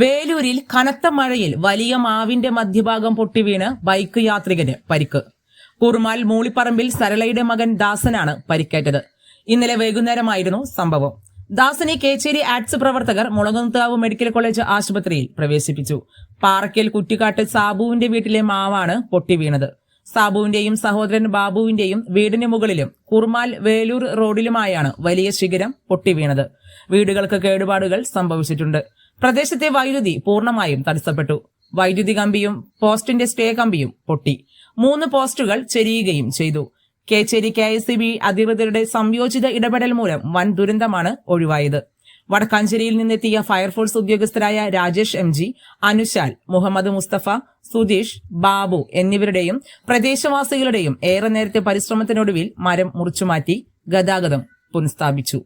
വേലൂരിൽ കനത്ത മഴയിൽ വലിയ മാവിന്റെ മധ്യഭാഗം പൊട്ടിവീണ് ബൈക്ക് യാത്രികന് പരിക്ക്. കുറുമാൽ മൂളിപ്പറമ്പിൽ സരളയുടെ മകൻ ദാസനാണ് പരിക്കേറ്റത്. ഇന്നലെ വൈകുന്നേരമായിരുന്നു സംഭവം. ദാസനെ കേച്ചേരി ആക്സ് പ്രവർത്തകർ മുളകുന്താവ് മെഡിക്കൽ കോളേജ് ആശുപത്രിയിൽ പ്രവേശിപ്പിച്ചു. പാറക്കൽ കുറ്റിക്കാട്ട് സാബുവിന്റെ വീട്ടിലെ മാവാണ് പൊട്ടിവീണത് സാബുവിന്റെയും സഹോദരൻ ബാബുവിന്റെയും വീടിന് മുകളിലും കുർമാൽ വേലൂർ റോഡിലുമായാണ് വലിയ ശിഖരം പൊട്ടിവീണത് വീടുകൾക്ക് കേടുപാടുകൾ സംഭവിച്ചിട്ടുണ്ട്. പ്രദേശത്തെ വൈദ്യുതി പൂർണമായും തടസ്സപ്പെട്ടു. വൈദ്യുതി കമ്പിയും പോസ്റ്റിന്റെ സ്റ്റേ കമ്പിയും പൊട്ടി. മൂന്ന് പോസ്റ്റുകൾ ചെരിയുകയും ചെയ്തു. കേച്ചേരി കെ എസ് ബി അധികൃതരുടെ സംയോജിത ഇടപെടൽ മൂലം വൻ ദുരന്തമാണ് ഒഴിവായത്. വടക്കാഞ്ചേരിയിൽ നിന്നെത്തിയ ഫയർഫോഴ്സ് ഉദ്യോഗസ്ഥരായ രാജേഷ് എം ജി അനുശാൽ മുഹമ്മദ് മുസ്തഫ സുധീഷ് ബാബു എന്നിവരുടെയും പ്രദേശവാസികളുടെയും ഏറെ നേരത്തെ പരിശ്രമത്തിനൊടുവിൽ മരം മുറിച്ചുമാറ്റി ഗതാഗതം പുനഃസ്ഥാപിച്ചു.